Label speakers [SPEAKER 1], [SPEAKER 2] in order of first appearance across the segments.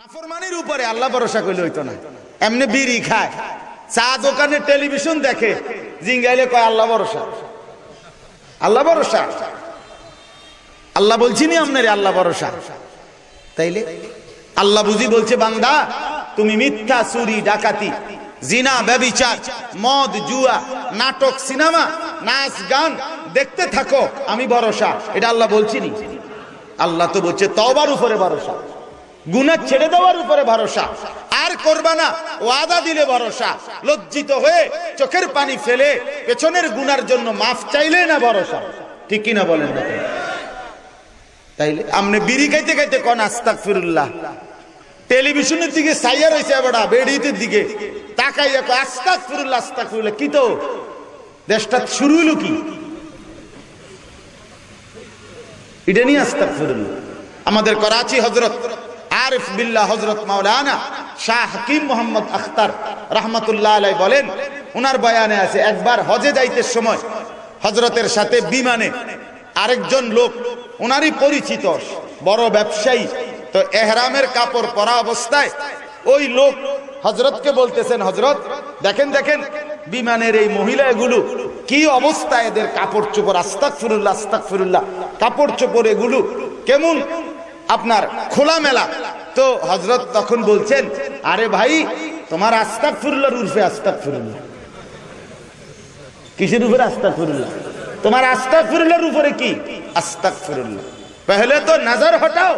[SPEAKER 1] নাফরমানির উপরে আল্লাহ ভরসা করলে হইতো না। এমনি বিড়ি খায়। চা দোকানে টেলিভিশন দেখে, জিঙ্গাইলে কয়, আল্লাহ ভরসা। আল্লাহ ভরসা। আল্লাহ বলছি নি আপনার আল্লাহ ভরসা। তাইলে? আল্লাহ বুঝি বলছে, বান্দা, তুমি মিথ্যা, চুরি, ডাকাতি, জিনা, ব্যবিচার, মদ, জুয়া, নাটক, সিনেমা, নাচ, গান, দেখতে থাকো, আমি ভরসা। এটা আল্লাহ বলছি নি আল্লাহ তো বলছে তবার উপরে ভরসা। গুনা ছেড়ে দেওয়ার উপরে ভরসা। আর করবা না, ওয়াদা দিলে ভরসা। লজ্জিত হয়ে চোখের পানি ফেলে পেছনের গুনার জন্য মাফ চাইলে না ভরসা। ঠিক কিনা বলেন। তাইলে আমনে বিড়ি খাইতে খাইতে কোন আস্তাক ফিরুল্লাহ টেলিভিশনের দিকে সাইয়া রয়েছে বেড়া বেড়িতে দিকে। তাকাইয়া আস্তাক ফিরুল্লাহ আস্তাক ফিরুল্লাহ কি তো? দেশটা শুরু হইল কি? এটা নিয়ে আস্তাক ফিরুল্লাহ আমাদের করাচি হজরত আরিফ বিল্লাহ হজরত মাওলানা শাহ হাকিম মোহাম্মদ আখতার রহমতুল্লাহ আলাই বলেন, উনার বয়ানে আছে, একবার হজে যাইতে সময় হজরতের সাথে বিমানে আরেকজন লোক, উনারই পরিচিত, বড় ব্যবসায়ী, তো এহরামের কাপড় পরা অবস্থায় ওই লোক হজরতকে বলতেছেন হজরত দেখেন দেখেন, বিমানের এই মহিলাগুলো কি অবস্থা এদের কাপড় চোপড় আস্তাক ফিরুল্লাহ আস্তাক ফিরুল্লাহ কাপড় চোপড় এগুলো কেমন? আপনার খোলা মেলা তো হজরত তখন বলছেন, আরে ভাই, তোমার আস্তাক ফিরুল্লাহর উর্ফে আস্তাক ফিরুল্লাহ কিসের উপরে আস্তাক ফিরুল্লাহ তোমার আস্তাক ফিরুল্লাহর উপরে কি? আস্তাক ফিরুল্লাহ পহলে তো নজর হটাও,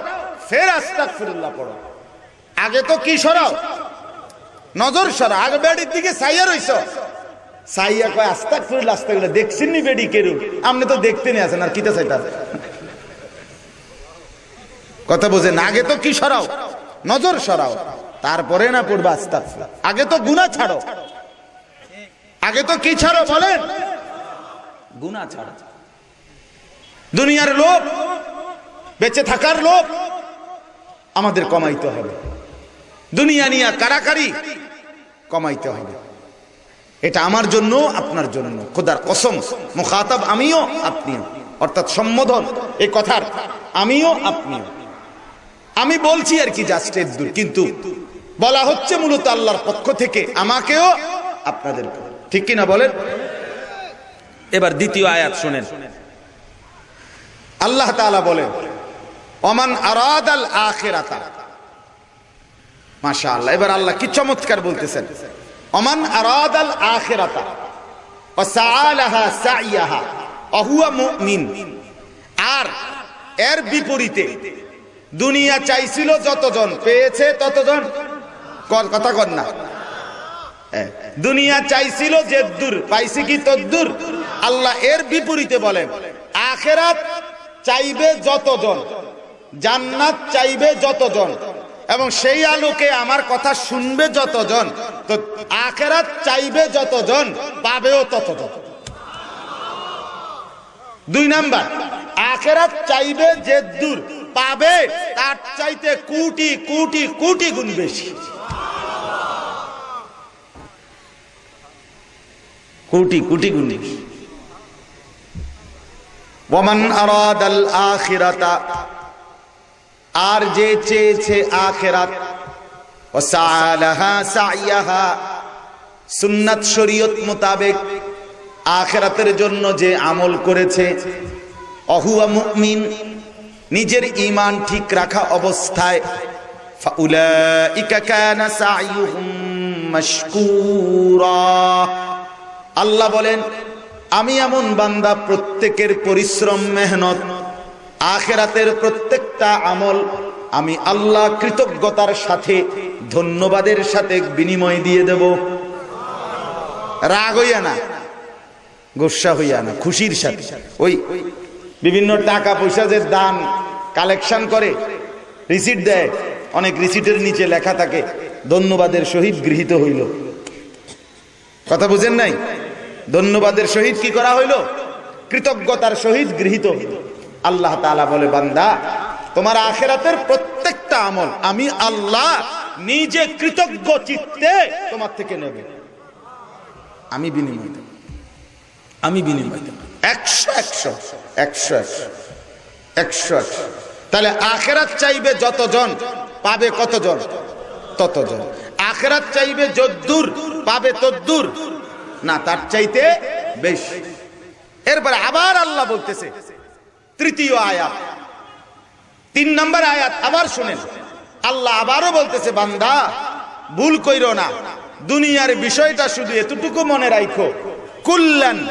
[SPEAKER 1] ফের আস্তাক ফিরুল্লাহ পড়ো। আগে তো কি সরাও? নজর সরা আগে বেডির দিকে সাইয়া রইছ। সাইয়া কয় আস্তাক ফিরুল্লাহ আস্তাক দেখছেন নি বেডি কেরু? আপনি তো দেখতে নিয়ে আছেন আর কিতা চাইতা কথা বোঝেন আগে তো কি সরাও? নজর সরাও। তারপরে না পড়বে আস্তাক আগে তো গুণা ছাড়ো। আগে তো কি ছাড়ো বলেন? গুণা ছাড়ো। দুনিয়ার লোভ বেঁচে থাকার লোভ আমাদের কমাইতে হবে। দুনিয়া নিয়ে কারাকারি কমাইতে হবে। এটা আমার জন্য আপনার জন্য। খোদার কসম মুখাতাব আমিও আপনিও। অর্থাৎ সম্বোধন এই কথার আমিও আপনিও। আমি বলছি আর কি জাস্ট দূর কিন্তু বলা হচ্ছে মূলত আল্লাহর পক্ষ থেকে আমাকেও আপনাদের ঠিক কিনা বলেন? এবার দ্বিতীয় আয়াত শুনেন। আল্লাহ তাআলা বলেন, ওমান আরাদাল আখিরাতা। মাশাআল্লাহ, এবার আল্লাহ কি চমৎকার বলতেছেন। আখিরাতা। ওয়াসাআলাহা সাইয়াহা। ওহুয়া মুমিন। আর এর বিপরীতে দুনিয়া চাইছিল যতজন পেয়েছে ততজন? কথা কর না। হ্যাঁ, দুনিয়া চাইছিল যে দূর পাইছে কি তদ্দুর? আল্লাহ এর বিপরীতে বলেন আখেরাত চাইবে যতজন জান্নাত চাইবে যতজন এবং সেই আলোকে আমার কথা শুনবে যতজন তো আখেরাত চাইবে যতজন পাবেও ততজন। দুই নাম্বার আখেরাত চাইবে যে দূর পাবে, তার চাইতে কোটি কোটি কোটি গুণ বেশি। কোটি কোটি গুণ বেশি। আর যে চেয়েছে আখেরাত ও সালাহা সাইয়াহা, সুন্নাত শরীয়ত মোতাবেক আখেরাতের জন্য যে আমল করেছে অহুয়া মুমিন নিজের ইমান ঠিক রাখা অবস্থায় আল্লাহ বলেন, আমি এমন বান্দা প্রত্যেকের পরিশ্রম, মেহনত, আখেরাতের প্রত্যেকটা আমল আমি আল্লাহ কৃতজ্ঞতার সাথে, ধন্যবাদের সাথে বিনিময় দিয়ে দেব। রাগ হইয়া না, গোসা হইয়া না, খুশির সাথে। ওই বিভিন্ন টাকা পয়সা যে দান কালেকশন করে রিসিট দেয়, অনেক রিসিটের নিচে লেখা থাকে, ধন্যবাদের সহিত গৃহীত হইল। কথা বুঝেন নাই? ধন্যবাদের সহিত কি করা হইল? কৃতজ্ঞতার সহিত গৃহীত আল্লাহ তাআলা বলে, বান্দা, তোমার আখেরাতের প্রত্যেকটা আমল আমি আল্লাহ নিজে কৃতজ্ঞ চিত্তে তোমার থেকে নেবে। আমি বিনিময় আমি বিনিময় দেব। একশো একশো একশো একশো তাহলে আখেরাত চাইবে যতজন, পাবে কতজন? ততজন। আখেরাত চাইবে যদ্দূর, পাবে তদ্দূর। না, তার চাইতে বেশ। এরপরে আবার আল্লাহ বলতেছে, তৃতীয় আয়াত। তিন নম্বর আয়াত আবার শুনেন। আল্লাহ আবারও বলতেছে, বান্দা, ভুল কইরো না। দুনিয়ার বিষয়টা শুধু এতটুকু মনে রাখো কুল্লান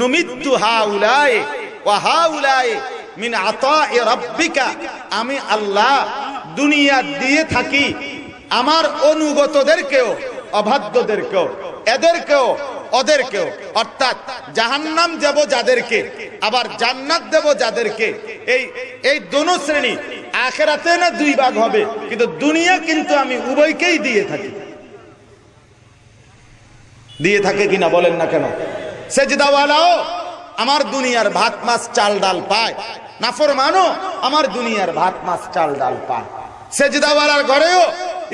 [SPEAKER 1] নুমিত্তু হাউলায়ে ওয়া হাউলায়ে মিন রাব্বিকা। আমি আল্লাহ দুনিয়া দিয়ে থাকি, আমার অনুগতদেরকেও অবাধ্যদেরকেও এদেরকেও, ওদেরকেও। অর্থাৎ জাহান্নাম দেব যাদেরকে, আবার জান্নাত দেব যাদেরকে। এই এই দোনো শ্রেণি আখেরাতে না দুই ভাগ হবে, কিন্তু দুনিয়া কিন্তু আমি উভয়কেই দিয়ে থাকি। দিয়ে থাকে কিনা বলেন না কেন? সেজদাওয়ালাও, আমার দুনিয়ার ভাত, মাছ, চাল, ডাল পায়। নাফরমানও আমার দুনিয়ার ভাত, মাছ, চাল, ডাল পায়। সেজদাওয়ালার ঘরেও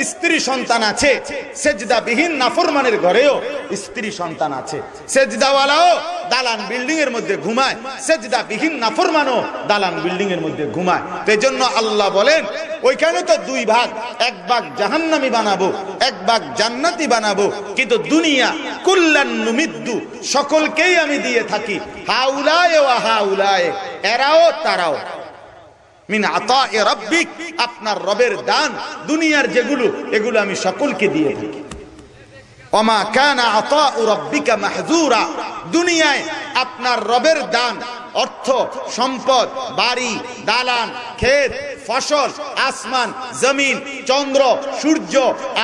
[SPEAKER 1] স্ত্রী সন্তান আছে। সেজদাবিহীন নাফরমানের ঘরেও স্ত্রী সন্তান আছে। সেজদাওয়ালাও দালান বিল্ডিং এর মধ্যে ঘুমায়। সেজদা বিহীন নাফরমানও দালান বিল্ডিং এর মধ্যে ঘুমায়। তো জন্য আল্লাহ বলেন, ওইখানে তো দুই ভাগ, এক ভাগ জাহান্নামি বানাবো, এক ভাগ জান্নাতি বানাবো। কিন্তু দুনিয়া, কুল্লান সকলকেই আমি দিয়ে থাকি। হাউলায় ও হাউলায়, এরাও তারাও। মিন আতা এ আপনার রবের দান, দুনিয়ার যেগুলো, এগুলো আমি সকলকে দিয়ে থাকি। অমা দুনিয়ায় আপনার রবের দান, অর্থ, সম্পদ, বাড়ি, দালান, ক্ষেত, ফসল, আসমান, জমিন, চন্দ্র, সূর্য,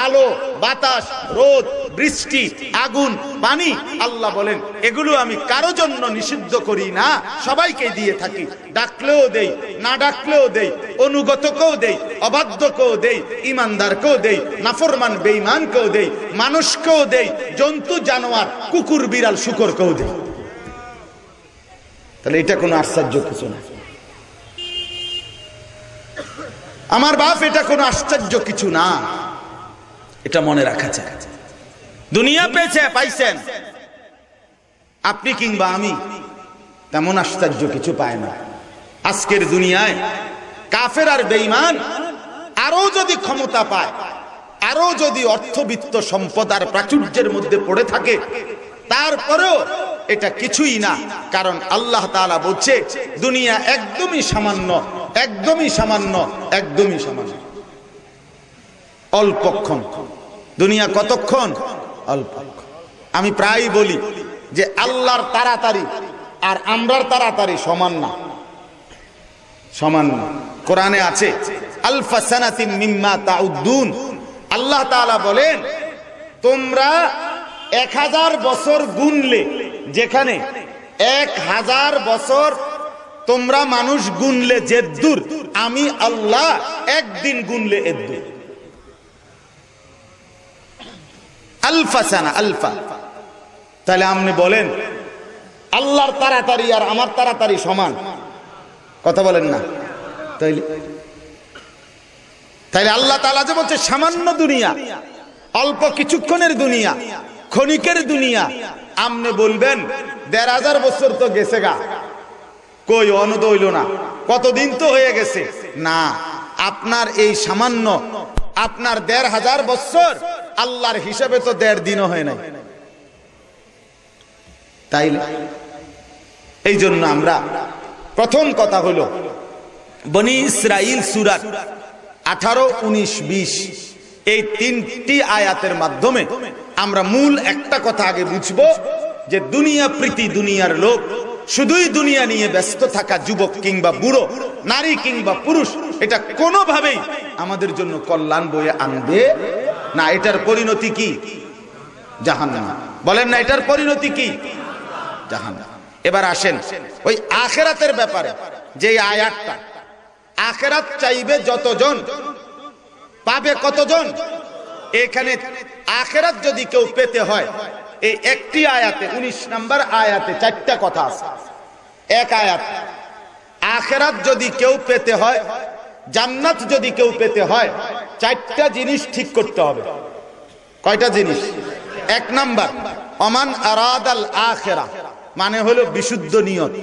[SPEAKER 1] আলো, বাতাস, রোদ বৃষ্টি, আগুন, পানি, আল্লাহ বলেন, এগুলো আমি কারও জন্য নিষিদ্ধ করি না, সবাইকে দিয়ে থাকি। ডাকলেও দেই, না ডাকলেও দেই, অনুগতকেও দেই, অবাধ্যকেও দেই, ইমানদারকেও দেই, নাফরমান, বেঈমানকেও দেই, মানুষকেও দেই, জন্তু, জানোয়ার, কুকুর, বিড়াল, শুকরকেও দেই। তাহলে এটা কোনো আশ্চর্য কিছু না। আমার বাপ এটা কোনো আশ্চর্য কিছু না। এটা মনে রাখা চাই দুনিয়া পেয়েছে, পাইছেন। আপনি কিংবা আমি, তেমন আশ্চর্য কিছু পায় না। আজকের দুনিয়ায় কাফের আর বেঈমান আরও যদি ক্ষমতা পায় আরও যদি অর্থবিত্ত সম্পদ আর প্রাচুর্যের মধ্যে পড়ে থাকে, তারপরেও এটা কিছুই না। কারণ আল্লাহ তাআলা বলছে, দুনিয়া একদমই সামান্য একদমই সামান্য একদমই সামান্য। অল্পক্ষণ। দুনিয়া কতক্ষণ? অল্প আমি প্রায় বলি যে আল্লাহর তাড়াতাড়ি আর আমরার তাড়াতাড়ি সমান না। সমান না। কোরআনে আছে আল্লাহ বলেন, তোমরা এক হাজার বছর গুনলে, যেখানে এক হাজার বছর তোমরা মানুষ গুনলে জেদ্দুর, আমি আল্লাহ একদিন গুনলে এদ্দুর। আলফা সানা, আলফা। তাহলে আপনি বলেন, আল্লাহর তাড়াতাড়ি আর আমার তাড়াতাড়ি সমান। কথা বলেন না। তাইলে তাইলে আল্লাহ তাআলা যে বলছে, সামান্য দুনিয়া, অল্প কিছুক্ষণের দুনিয়া, ক্ষণিকের দুনিয়া আমনে বলবেন, দেড় হাজার বছর তো গেছে গা। কই অনুদ হইল না। কতদিন তো হয়ে গেছে। না, আপনার এই সামান্য, আপনার দেড় হাজার বছর আল্লাহর হিসাবে তো দেড় দিনও হয় নাই। তাই এই জন্য আমরা প্রথম কথা হলো, বনি ইসরাইল সুরাত আঠারো, উনিশ, বিশ, এই তিনটি আয়াতের মাধ্যমে আমরা মূল একটা কথা আগে বুঝব যে দুনিয়া প্রীতি দুনিয়ার লোক, শুধুই দুনিয়া নিয়ে ব্যস্ত থাকা যুবক কিংবা বুড়ো, নারী কিংবা পুরুষ, এটা কোনোভাবেই আমাদের জন্য কল্যাণ বয়ে আনবে না, এটার পরিণতি কি? জাহান্নাম। বলেন না, এটার পরিণতি কি? জাহান্নাম। এবার আসেন, ওই আখেরাতের ব্যাপারে যে আয়াতটা। আখেরাত চাইবে যতজন, পাবে কতজন? এখানে আখেরাত যদি কেউ পেতে হয়, এই একটি আয়াতে ১৯ নাম্বার আয়াতে চারটা কথা আছে। এক আয়াত, আখেরাত যদি কেউ পেতে হয়, জান্নাত যদি কেউ পেতে হয় চারটা জিনিস ঠিক করতে হবে। কয়টা জিনিস? এক নাম্বার, অমান আরাদ আল আখেরা মানে হলো বিশুদ্ধ নিয়ত।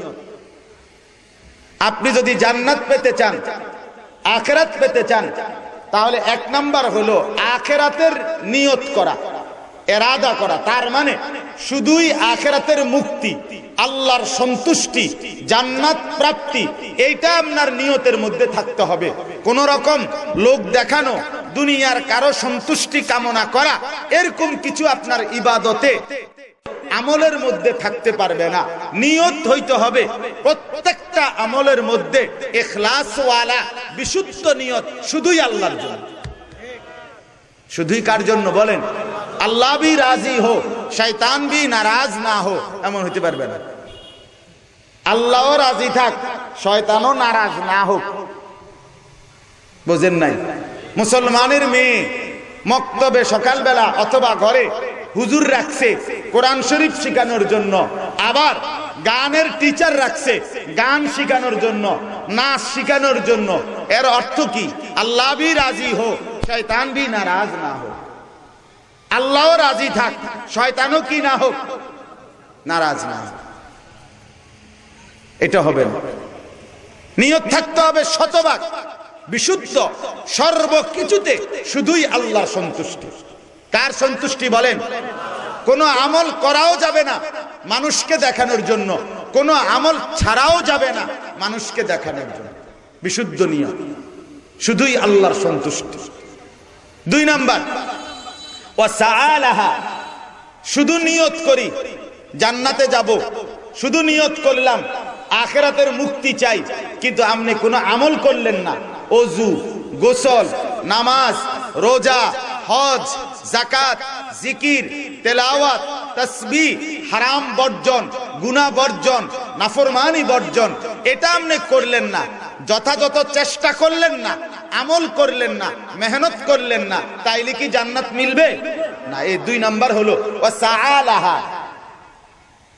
[SPEAKER 1] আপনি যদি জান্নাত পেতে চান, আখেরাত পেতে চান, তাহলে এক নাম্বার হলো আখেরাতের নিয়ত করা, এরাদা করা। তার মানে শুধুই আখেরাতের মুক্তি, আল্লাহর সন্তুষ্টি, জান্নাত প্রাপ্তি, এইটা আপনার নিয়তের মধ্যে থাকতে হবে। কোন রকম লোক দেখানো, দুনিয়ার কারও সন্তুষ্টি কামনা করা, এরকম কিছু আপনার ইবাদতে আমলের মধ্যে থাকতে পারবে না। নিয়ত হইতে হবে, প্রত্যেকটা আমলের মধ্যে এখলাসওয়ালা, বিশুদ্ধ নিয়ত শুধুই আল্লাহর জন্য। শুধুই কার জন্য বলেন? আল্লাহ বি রাজি হো শৈতান বি নারাজ না হো, এমন হইতে পারবে না। আল্লাহও রাজি থাক, শয়তানও নারাজ না হোক। বোঝেন নাই। মুসলমানের মেয়ে মক্তবে সকালবেলা অথবা ঘরে হুজুর রাখছে, কোরআন শরীফ শিখানোর জন্য। আবার গানের টিচার রাখছে, গান শিখানোর জন্য, নাচ শিখানোর জন্য। এর অর্থ কি? আল্লাহ বি রাজি হোক শয়তান বি নারাজ না হোক আল্লাহ রাজি থাক, শয়তানও কি না হোক, নারাজ না এটা হবে না। নিয়ত থাকতে হবে শতভাগ। বিশুদ্ধ, সর্বকিছুতে শুধুই আল্লাহর সন্তুষ্টি। কার সন্তুষ্টি বলেন? কোনো আমল করাও যাবে না মানুষকে দেখানোর জন্য। কোনো আমল ছাড়াও যাবে না মানুষকে দেখানোর জন্য। বিশুদ্ধ নিয়ম শুধুই আল্লাহর সন্তুষ্টি। দুই নাম্বার ও শুধু নিয়ত করি, জান্নাতে যাব, শুধু নিয়ত করলাম আখেরাতের মুক্তি চাই, কিন্তু আপনি কোনো আমল করলেন না। অজু, গোসল, নামাজ, রোজা, হজ জাকাত জিকির, তেলাওয়াত তসবি হারাম বর্জন গুনা বর্জন, নাফরমানি বর্জন, এটা আপনি করলেন না। যথাযথ চেষ্টা করলেন না, আমল করলেন না, মেহনত করলেন না, তাইলে কি জান্নাত মিলবে? না, এই দুই নাম্বার হলো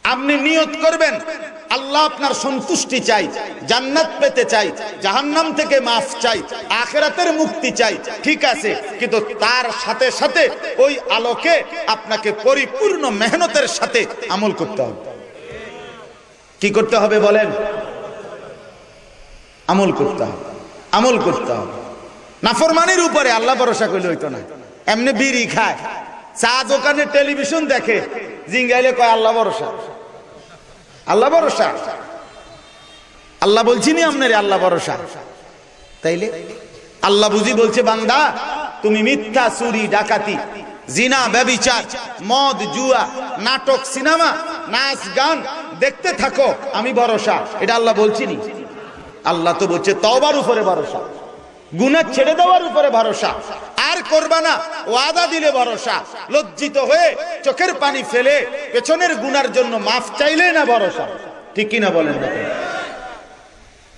[SPEAKER 1] আপনি নিয়ত করবেন আল্লাহ আপনার সন্তুষ্টি চাই, জান্নাত পেতে চাই, জাহান্নাম থেকে মাফ চাই, আখেরাতের মুক্তি চাই, ঠিক আছে, কিন্তু তার সাথে সাথে ওই আলোকে আপনাকে পরিপূর্ণ মেহনতের সাথে আমল করতে হবে। কি করতে হবে বলেন? আমল করতে হবে, আমল করতে হবে। নাফরমানির উপরে আল্লাহ ভরসা করলে হইতো না। এমনি বিড়ি খায়, চা দোকানে টেলিভিশন দেখে জিঙ্গাইলে কয় আল্লাহ ভরসা। আল্লাহ ভরসা। আল্লাহ বলছি নি আপনার আল্লাহ ভরসা। তাইলে আল্লাহ বুঝি বলছে, বান্দা, তুমি মিথ্যা, চুরি, ডাকাতি, জিনা, ব্যবিচার, মদ, জুয়া, নাটক, সিনেমা, নাচ, গান, দেখতে থাকো, আমি ভরসা। এটা আল্লাহ বলছি নি। আল্লাহ তো বলছে তবার উপরে ভরসা। গুনা ছেড়ে দেওয়ার উপরে ভরসা। আর করবা না। ওয়াদা দিলে ভরসা। লজ্জিত হয়ে চোখের পানি ফেলে পেছনের গুনার জন্য মাফ চাইলে না ভরসা? ঠিক কিনা বলেন দেখেন।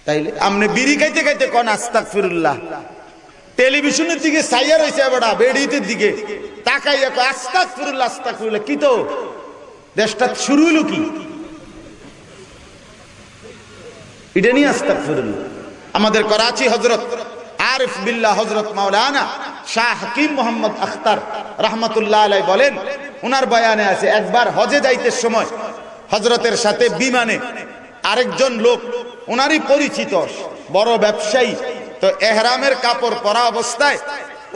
[SPEAKER 1] তাইলে আপনি বিড়ি খাইতে খাইতে কন আস্তাক ফিরুল্লাহ টেলিভিশনের দিকে সাইয়া রয়েছে বেড়া, বেড়িতে দিকে। তাকাইয়া কয় আস্তাক ফিরুল্লাহ আস্তাক ফিরুল্লাহ কি তো? দেশটা শুরু হইল কি? এটা নিয়ে আস্তাক ফিরুল্লাহ আমাদের করাচি হজরত আরিফ বিল্লাহ হজরত মাওলানা শাহ হাকিম মোহাম্মদ আখতার রহমতুল্লাহ আলাই বলেন, উনার বয়ানে আছে, একবার হজে যাইতে সময় হজরতের সাথে বিমানে আরেকজন লোক, উনারই পরিচিত, বড় ব্যবসায়ী, তো এহরামের কাপড় পরা অবস্থায়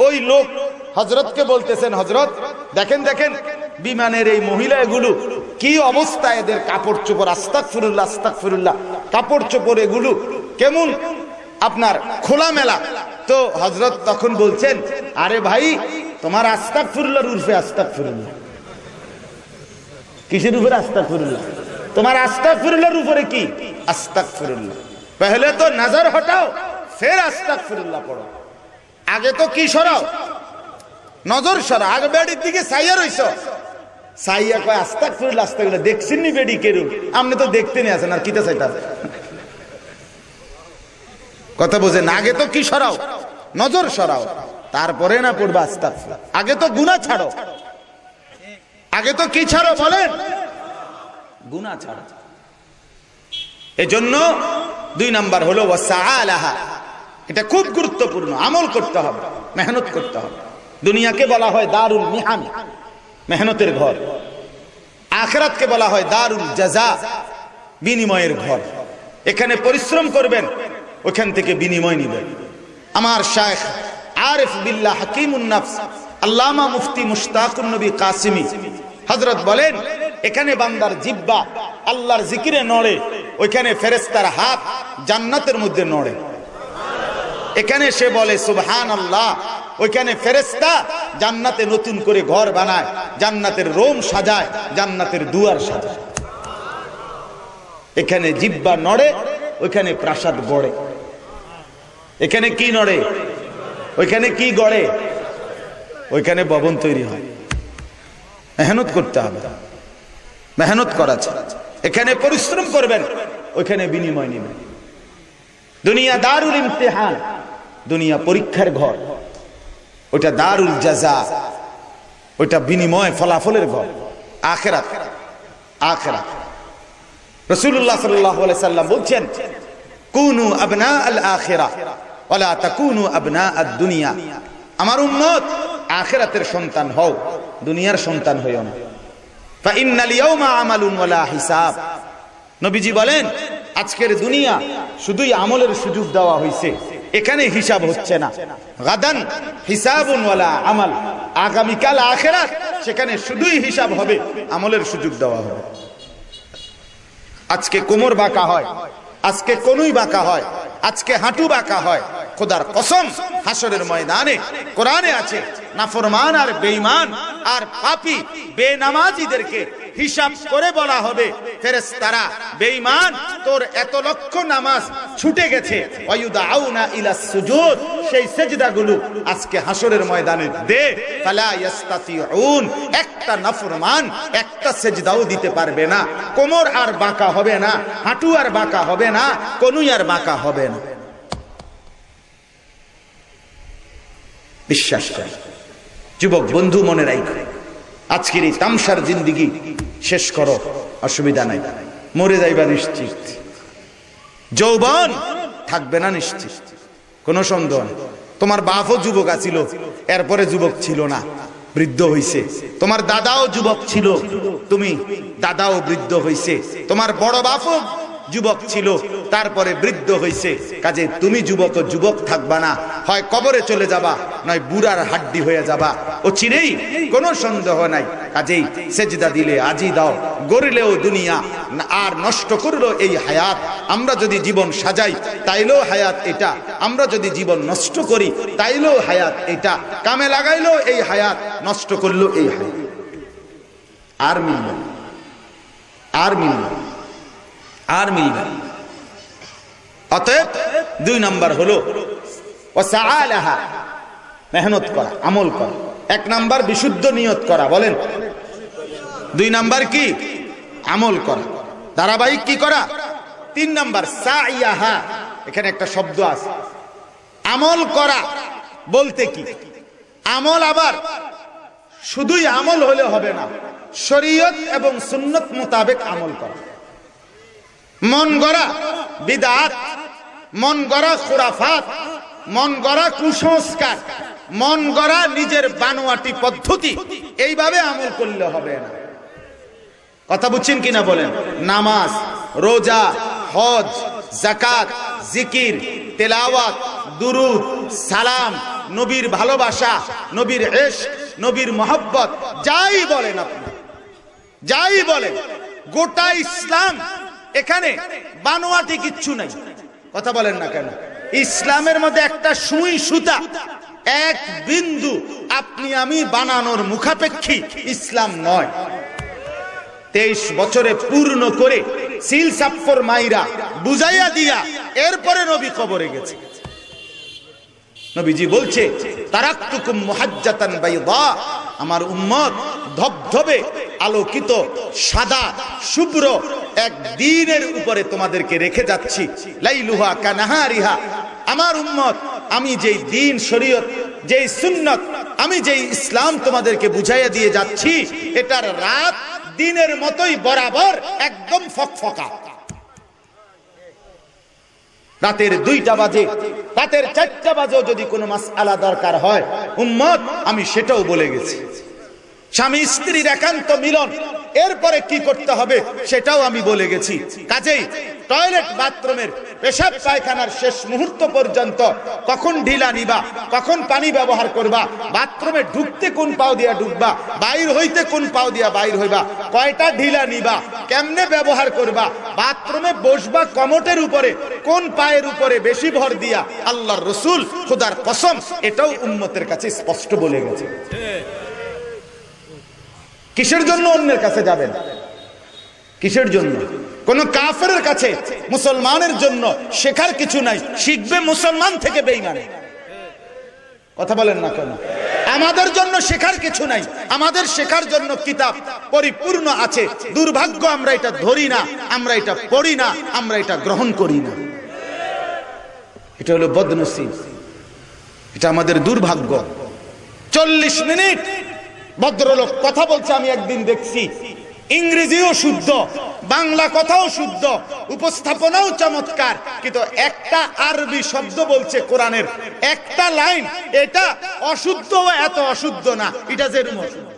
[SPEAKER 1] ওই লোক হজরতকে বলতেছেন হজরত দেখেন দেখেন, বিমানের এই মহিলা এগুলো কি অবস্থা এদের কাপড় চোপড়? আস্তাক ফিরুল্লাহ আস্তাক ফিরুল্লাহ কাপড় চোপড় এগুলো কেমন? আপনার খোলা মেলা তো হজরত তখন বলছেন, আরে ভাই, তোমার আস্তাক ফিরুল্লাহর উর্ফে আস্তাক ফিরুল্লাহ কিসের উপরে আস্তাক ফিরুল্লাহ তোমার আস্তাক ফিরুল্লাহর উপরে কি? আস্তাক ফিরুল্লাহ পহলে তো নজর হটাও, ফের আস্তাক ফিরুল্লাহ পড়ো। আগে তো কি সরাও? নজর সরা আগে বেড়ির দিকে সাইয়া রইছ। সাইয়া কয় আস্তাক ফিরুল্লাহ আস্তাক দেখছেন নি বেড়ি কেরু? আপনি তো দেখতে নিয়ে আসেন আর কিতা চাইতা কথা বোঝেন, আগে তো কি সরাও? নজর সরাও। তারপরে না পড়বা আস্তাক আগে তো গুণা ছাড়ো। আগে তো কি ছাড়ো বলেন? গুণা ছাড়ো। এজন্য দুই নাম্বার হলো, ওয়াসাআলাহা। এটা খুব গুরুত্বপূর্ণ। আমল করতে হবে, মেহনত করতে হবে। দুনিয়াকে বলা হয় দারুল মিহান মেহনতের ঘর। আখরাতকে বলা হয় দারুল জাজা, বিনিময়ের ঘর। এখানে পরিশ্রম করবেন ওখান থেকে বিনিময় নিবেন আমার শায়েখ আরিফ বিল্লাহ হাকিমুন নাফস, আল্লামা মুফতি মুশতাকুন নবী কাসিমি হযরত বলেন, এখানে বান্দার জিব্বা আল্লাহর জিকিরে নড়ে, ওইখানে ফেরেশতার হাত জান্নাতের মধ্যে নড়ে। এখানে সে বলে সুবহান আল্লাহ ওইখানে ফেরেস্তা জান্নাতে নতুন করে ঘর বানায়, জান্নাতের রোম সাজায়, জান্নাতের দুয়ার সাজায়। এখানে জিব্বা নড়ে, ওইখানে প্রাসাদ গড়ে। এখানে কি নড়ে? ওইখানে কি গড়ে? ওইখানে ভবন তৈরি হয়। মেহনত করতে হবে। মেহনত করা। এখানে পরিশ্রম করবেন, ওইখানে বিনিময় নেবেন। দুনিয়া দারুল ইমতিহান, দুনিয়া পরীক্ষার ঘর। ওইটা দারুল জাজা, ওইটা বিনিময় ফলাফলের ঘর। আখেরাত আখেরাত। রসুল্লাহ সাল্লাহ সাল্লাম বলছেন, কুনু আবনা আল আখেরা। আমার উম্মত, আখেরাতের সন্তান হও, দুনিয়ার সন্তান হইও না। হিসাব। নবীজি বলেন, আজকের দুনিয়া শুধুই আমলের সুযোগ দেওয়া হয়েছে এখানে হিসাব হচ্ছে না। গাদান হিসাবুন ওয়ালা আমাল। আগামীকাল আখেরাত, সেখানে শুধুই হিসাব হবে, আমলের সুযোগ দেওয়া হবে। আজকে কোমর বাঁকা হয়, আজকে কনুই বাঁকা হয় আজকে হাঁটু বাঁকা হয়। খোদার কসম, হাসরের ময়দানে কোরআনে আছে, নাফরমান আর বেঈমান, আর পাপি বেনামাজিদেরকে হিসাব করে বলা হবে, ফেরেশতারা, বেঈমান, তোর এত লক্ষ নামাজ ছুটে গেছে। ওয়ায়ুদাউনা ইলা সুজুদ, সেই আজকে হাসরের ময়দানে দে। ফালা একটা একটা দিতে পারবে না। কোমর আর বাঁকা হবে না, হাঁটু আর বাঁকা হবে না, কনুই আর বাঁকা হবে না। বিশ্বাস করে, যুবক বন্ধু মনে রাখো আজকের এই তামসার জিন্দিগি শেষ করো, অসুবিধা নাই। মরে যাইবা নিশ্চিত। যৌবন থাকবে না নিশ্চিত। কোনো সন্দেহ নেই। তোমার বাপও যুবক আছিল, এরপরে যুবক ছিল না, বৃদ্ধ হইছে। তোমার দাদাও যুবক ছিল, তুমি দাদাও বৃদ্ধ হইছে। তোমার বড় বাপও যুবক ছিল, তারপরে বৃদ্ধ হইছে। কাজে তুমি যুবক ও যুবক থাকবা না। হয় কবরে চলে যাবা, নয় বুড়ার হাড্ডি হয়ে যাবা। ও চিনেই, কোনো সন্দেহ নাই। কাজেই সেজদা দিলে আজই দাও, গড়লেও দুনিয়া, আর নষ্ট করল এই হায়াত। আমরা যদি জীবন সাজাই, তাইলেও হায়াত এটা। আমরা যদি জীবন নষ্ট করি, তাইলেও হায়াত এটা। কামে লাগাইলেও এই হায়াত, নষ্ট করল এই হায়াত। আর মিলবে না। আর মিলবে না। আর মিলবে। অতএব দুই নাম্বার হলো মেহনত করা, আমল করা। এক নাম্বার বিশুদ্ধ নিয়ত করা, বলেন। দুই নাম্বার কি? আমল করা। ধারাবাহিক কি করা? তিন নাম্বার এখানে একটা শব্দ আছে। আমল করা বলতে কি? আমল আবার শুধুই আমল হলে হবে না, শরীয়ত এবং সুন্নত মোতাবেক আমল করা। মন গড়া বিদাত, মন গড়া খুরাফাত, মন গড়া কুসংস্কার, মন গড়া নিজের বানোয়াটি পদ্ধতি। এইভাবে আমল করলে হবে না। কথা বুঝছেন কিনা বলেন? নামাজ, রোজা, হজ জাকাত জিকির, তেলাওয়াত, দুরুদ, সালাম, নবীর ভালোবাসা, নবীর এশ নবীর মোহব্বত, যাই বলেন আপনি, যাই বলেন, গোটা ইসলাম এখানে বানোয়াটি কিচ্ছু নাই। কথা বলেন না কেন? ইসলামের মধ্যে একটা সুই সুতা, এক বিন্দু। আপনি আমি বানানোর মুখাপেক্ষী ইসলাম নয়। তেইশ বছরে পূর্ণ করে সিল সাপ্পর মাইরা বুঝাইয়া দিয়া এরপরে নবী কবরে গেছে। নবীজি বলছে, তারাক্তুকুম মুহাজ্জাতান বাইদা, আমার উম্মত ধবধবে আলোকিত, সাদা, শুভ্র এক দিনের উপরে তোমাদেরকে রেখে যাচ্ছি। লাইলুহা কানাহারিহা। আমার উম্মত, আমি যেই দিন শরীয়ত, যেই সুন্নত, আমি যেই ইসলাম তোমাদেরকে বুঝাইয়া দিয়ে যাচ্ছি, এটার রাত দিনের মতোই বরাবর একদম ফকফকা। রাতের দুইটা বাজে, রাতের চারটা বাজেও যদি কোনো মাস আলা দরকার হয়, উম্মত, আমি সেটাও বলে গেছি। স্বামী স্ত্রীর একান্ত মিলন। এরপরে কি করতে হবে সেটাও আমি বলে গেছি। কাজেই টয়লেট বাথরুমের পেশাব পায়খানার শেষ মুহূর্ত পর্যন্ত কখন ঢিলা নিবা, কখন পানি ব্যবহার করবা, বাথরুমে ঢুকতে কোন পাও দিয়া ঢুকবা, বাইর হইতে কোন পাও দিয়া বাইর হইবা, কয়টা ঢিলা নিবা, কেমনে ব্যবহার করবা, বাথরুমে বসবা কমটের উপরে, কোন পায়ের উপরে বেশি ভর দিয়া, আল্লাহর রসুল, খুদার কসম, এটাও উম্মতের কাছে স্পষ্ট বলে গেছে। কিসের জন্য অন্যের কাছে যাবেন? কিসের জন্য? কোন কাফের কাছে, মুসলমানের জন্য শেখার কিছু নাই। শিখবে মুসলমান থেকে বেইমানে কথা বলেন না কেন? আমাদের জন্য শেখার কিছু নাই। আমাদের শেখার জন্য কিতাব পরিপূর্ণ আছে। দুর্ভাগ্য, আমরা এটা ধরি না, আমরা এটা পড়ি না, আমরা এটা গ্রহণ করি না। এটা হলো বদনসিব। এটা আমাদের দুর্ভাগ্য। চল্লিশ মিনিট ভদ্রলোক কথা বলছে, আমি একদিন দেখছি। ইংরেজিও শুদ্ধ, বাংলা কথাও শুদ্ধ, উপস্থাপনাও চমৎকার, কিন্তু একটা আরবি শব্দ বলছে কোরআনের, একটা লাইন, এটা অশুদ্ধ এত অশুদ্ধ না, এটা যেরকম অশুদ্ধ